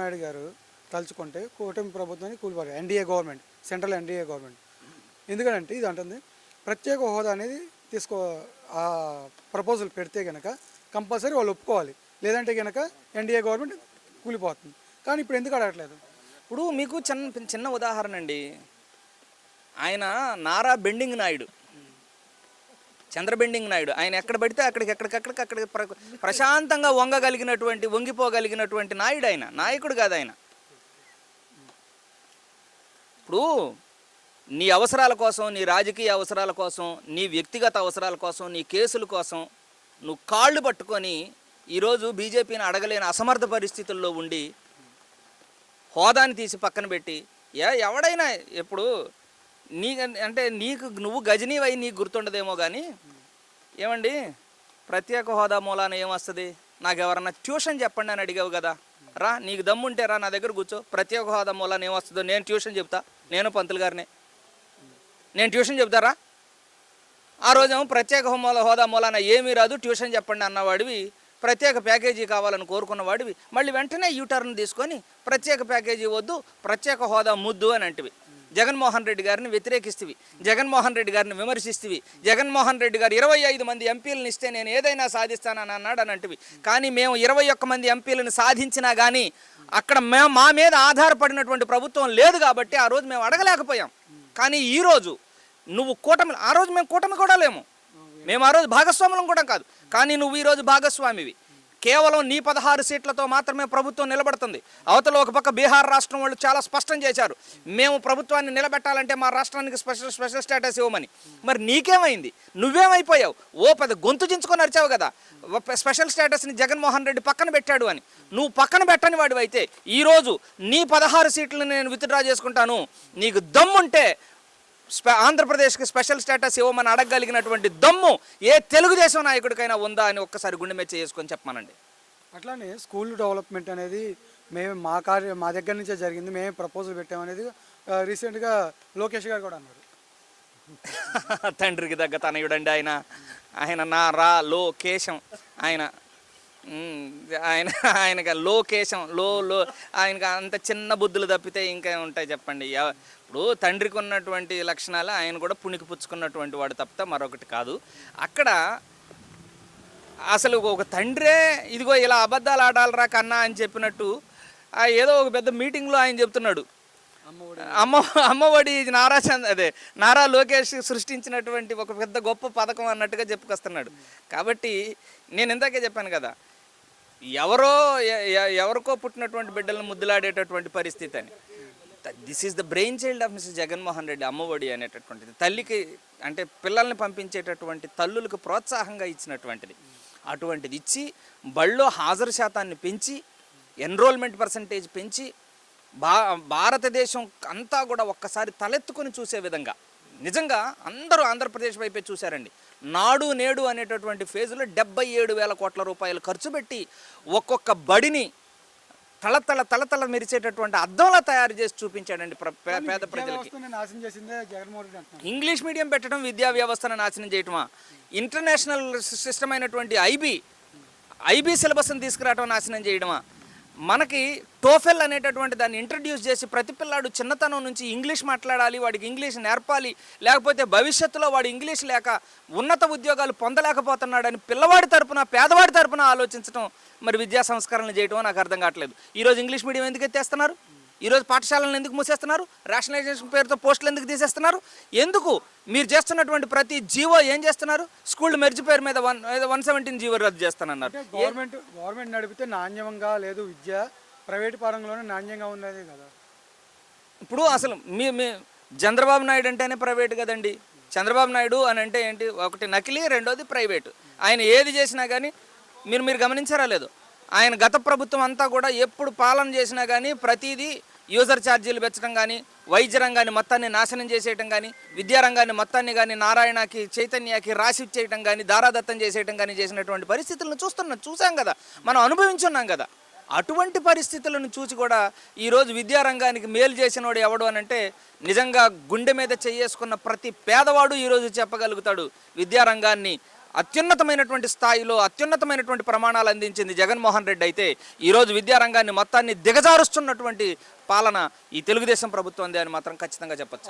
నాయుడు గారు తలుచుకుంటే కూటమి ప్రభుత్వాన్ని కూలిపారు NDA government central NDA government. ఎందుకంటే ఇది అంటుంది ప్రత్యేక హోదా అనేది తీసుకో ఆ ప్రపోజల్ పెడితే కనుక కంపల్సరీ వాళ్ళు ఒప్పుకోవాలి. లేదంటే కనుక ఎన్డీఏ గవర్నమెంట్ కూలిపోతుంది. కానీ ఇప్పుడు ఎందుకు అడగట్లేదు? ఇప్పుడు మీకు చిన్న చిన్న ఉదాహరణ అండి. ఆయన నారా బెండింగ్ నాయుడు. చంద్రబెండింగ్ నాయుడు. ఆయన ఎక్కడ పడితే అక్కడికి ఎక్కడికక్కడికి అక్కడికి ప్ర- ప్రశాంతంగా వంగగలిగినటువంటి వంగిపోగలిగినటువంటి నాయుడు ఆయన. నాయకుడు కాదు ఆయన. ఇప్పుడు నీ అవసరాల కోసం నీ రాజకీయ అవసరాల కోసం నీ వ్యక్తిగత అవసరాల కోసం నీ కేసుల కోసం నువ్వు కాళ్ళు పట్టుకొని ఈరోజు బీజేపీని అడగలేని అసమర్థ పరిస్థితుల్లో ఉండి హోదాని తీసి పక్కన పెట్టి ఏ ఎవడైనా ఇప్పుడు నీ అంటే నీకు నువ్వు గజనీవై నీకు గుర్తుండదేమో కానీ ఏమండి? ప్రత్యేక హోదా మూలాన ఏమొస్తుంది? నాకు ఎవరన్నా ట్యూషన్ చెప్పండి అని అడిగావు కదా. రా నీకు దమ్ముంటే రా నా దగ్గర కూర్చో. ప్రత్యేక హోదా మూలాన ఏమొస్తుందో నేను ట్యూషన్ చెప్తా. నేను పంతులు గారిని. నేను ట్యూషన్ చెప్తారా ఆ రోజేమో ప్రత్యేక హోమాల హోదా మూలాన ఏమీ రాదు ట్యూషన్ చెప్పండి అన్నవాడివి. ప్రత్యేక ప్యాకేజీ కావాలని కోరుకున్నవాడివి. మళ్ళీ వెంటనే యూటర్న్ తీసుకొని ప్రత్యేక ప్యాకేజీ వద్దు ప్రత్యేక హోదా ముద్దు అని అంటివి. జగన్మోహన్ రెడ్డి గారిని వ్యతిరేకిస్తేవి. జగన్మోహన్ రెడ్డి గారిని విమర్శిస్తేవి. జగన్మోహన్ రెడ్డి గారు ఇరవై ఐదు మంది ఎంపీలను ఇస్తే నేను ఏదైనా సాధిస్తానని అన్నాడు అని అంటివి. కానీ మేము ఇరవై ఒక్క మంది ఎంపీలను సాధించినా కానీ అక్కడ మే మా మీద ఆధారపడినటువంటి ప్రభుత్వం లేదు కాబట్టి ఆ రోజు మేము అడగలేకపోయాం. కానీ ఈరోజు నువ్వు కూటమి ఆ రోజు మేము కూటమి కూడా లేము. మేము ఆ రోజు భాగస్వాములం కూడా కాదు. కానీ నువ్వు ఈరోజు భాగస్వామివి. కేవలం నీ పదహారు సీట్లతో మాత్రమే ప్రభుత్వం నిలబడుతుంది. అవతల ఒక పక్క బీహార్ రాష్ట్రం వాళ్ళు చాలా స్పష్టం చేశారు. మేము ప్రభుత్వాన్ని నిలబెట్టాలంటే మా రాష్ట్రానికి స్పెషల్ స్పెషల్ స్టేటస్ ఇవ్వమని. మరి నీకేమైంది? నువ్వేమైపోయావు? ఓ పెద్ద గొంతు చించుకొని అరిచావు కదా. స్పెషల్ స్టేటస్ని జగన్మోహన్ రెడ్డి పక్కన పెట్టాడు అని. నువ్వు పక్కన పెట్టని వాడివైతే అయితే ఈరోజు నీ పదహారు సీట్లను నేను విత్డ్రా చేసుకుంటాను. నీకు దమ్ముంటే ఆంధ్రప్రదేశ్కి స్పెషల్ స్టేటస్ ఇవ్వమని అడగగలిగినటువంటి దమ్ము ఏ తెలుగుదేశం నాయకుడికైనా ఉందా అని ఒక్కసారి గుండె మెచ్చ చేసుకొని చెప్పమానండి. అట్లానే స్కూల్ డెవలప్మెంట్ అనేది మేము మా కార్య మా దగ్గర నుంచే జరిగింది. మేమే ప్రపోజల్ పెట్టామనేది రీసెంట్గా లోకేష్ గారు కూడా అన్నారు. తండ్రికి తగ్గ తనయుడండి ఆయన. ఆయన నా రా లోకేశం. ఆయన ఆయన ఆయనకి లోకేశం లో లో ఆయనకి అంత చిన్న బుద్ధులు తప్పితే ఇంకా ఉంటాయి చెప్పండి. ఇప్పుడు తండ్రికి ఉన్నటువంటి లక్షణాలు ఆయన కూడా పుణికి పుచ్చుకున్నటువంటి వాడు తప్పితే మరొకటి కాదు. అక్కడ అసలు ఒక తండ్రే ఇదిగో ఇలా అబద్ధాలు ఆడాలరా కన్నా అని చెప్పినట్టు ఏదో ఒక పెద్ద మీటింగ్లో ఆయన చెప్తున్నాడు. అమ్మ అమ్మఒడి నారా చంద్ అదే నారా లోకేష్ సృష్టించినటువంటి ఒక పెద్ద గొప్ప పథకం అన్నట్టుగా చెప్పుకొస్తున్నాడు. కాబట్టి నేను ఇందాకే చెప్పాను కదా ఎవరో ఎవరికో పుట్టినటువంటి బిడ్డలను ముద్దులాడేటటువంటి పరిస్థితి అని. This is the brain child of mister Jaganmohan Reddy Ammavodi అనేటటువంటిది. తల్లికి అంటే పిల్లల్ని పంపించేటటువంటి తల్లులకు ప్రోత్సాహంగా ఇచ్చినటువంటిది. అటువంటిది ఇచ్చి బళ్ళో హాజరు శాతాన్ని పెంచి ఎన్రోల్మెంట్ పర్సంటేజ్ పెంచి భా భారతదేశం అంతా కూడా ఒక్కసారి తలెత్తుకొని చూసే విధంగా నిజంగా అందరూ ఆంధ్రప్రదేశ్ వైపే చూశారండి. నాడు నేడు అనేటటువంటి ఫేజ్లో డెబ్బై ఏడు వేల కోట్ల రూపాయలు ఖర్చు పెట్టి ఒక్కొక్క బడిని తలతల తలతల మెరిచేటటువంటి అద్దంలా తయారు చేసి చూపించాడండి పేద ప్రజలకి. ఇంగ్లీష్ మీడియం పెట్టడం విద్యా వ్యవస్థను నాశనం చేయటమా? ఇంటర్నేషనల్ సిస్టమ్ అయినటువంటి ఐబీ ఐబీ సిలబస్ని తీసుకురావడం నాశనం చేయడమా? మనకి టోఫెల్ అనేటటువంటి దాన్ని ఇంట్రడ్యూస్ చేసి ప్రతి పిల్లాడు చిన్నతనం నుంచి ఇంగ్లీష్ మాట్లాడాలి వాడికి ఇంగ్లీష్ నేర్పాలి లేకపోతే భవిష్యత్తులో వాడు ఇంగ్లీష్ లేక ఉన్నత ఉద్యోగాలు పొందలేకపోతున్నాడని పిల్లవాడి తరపున పేదవాడి తరపున ఆలోచించడం మరి విద్యా సంస్కరణలు చేయడం నాకు అర్థం కావట్లేదు. ఈరోజు ఇంగ్లీష్ మీడియం ఎందుకు ఎత్తేస్తున్నారు? ఈరోజు పాఠశాలను ఎందుకు మూసేస్తున్నారు? రేషనలైజేషన్ పేరుతో పోస్టులు ఎందుకు తీసేస్తున్నారు? ఎందుకు మీరు చేస్తున్నటువంటి ప్రతి జీవో ఏం చేస్తున్నారు? స్కూల్ మెర్జ్ పేరు మీద వన్ వన్ సెవెంటీన్ జీవో రద్దు చేస్తానన్నారు. గవర్నమెంట్ గవర్నమెంట్ నడిపితే నాణ్యంగా లేదు విద్య ప్రైవేట్ పరంలోనే నాణ్యంగా ఉన్నది కదా. ఇప్పుడు అసలు మీ మీ చంద్రబాబు నాయుడు అంటేనే ప్రైవేట్ కదండి. చంద్రబాబు నాయుడు అని అంటే ఏంటి? ఒకటి నకిలీ రెండోది ప్రైవేటు. ఆయన ఏది చేసినా కానీ మీరు మీరు గమనించారా లేదు? ఆయన గత ప్రభుత్వం అంతా కూడా ఎప్పుడు పాలన చేసినా కానీ ప్రతిదీ యూజర్ ఛార్జీలు పెంచడం కానీ వైద్య రంగాన్ని మొత్తాన్ని నాశనం చేసేయటం కానీ విద్యారంగాన్ని మొత్తాన్ని కానీ నారాయణకి చైతన్యకి రాసి చేయటం కానీ దారాదత్తం చేసేయటం కానీ చేసినటువంటి పరిస్థితులను చూస్తున్నాం చూసాం కదా. మనం అనుభవించున్నాం కదా. అటువంటి పరిస్థితులను చూసి కూడా ఈరోజు విద్యారంగానికి మేలు చేసినవాడు ఎవడు అని అంటే నిజంగా గుండె మీద చేసుకున్న ప్రతి పేదవాడు ఈరోజు చెప్పగలుగుతాడు. విద్యారంగాన్ని అత్యున్నతమైనటువంటి స్థాయిలో అత్యున్నతమైనటువంటి ప్రమాణాలు అందించింది జగన్మోహన్ రెడ్డి అయితే ఈరోజు విద్యారంగాన్ని మొత్తాన్ని దిగజారుస్తున్నటువంటి పాలన ఈ తెలుగుదేశం ప్రభుత్వం అని మాత్రం ఖచ్చితంగా చెప్పచ్చు.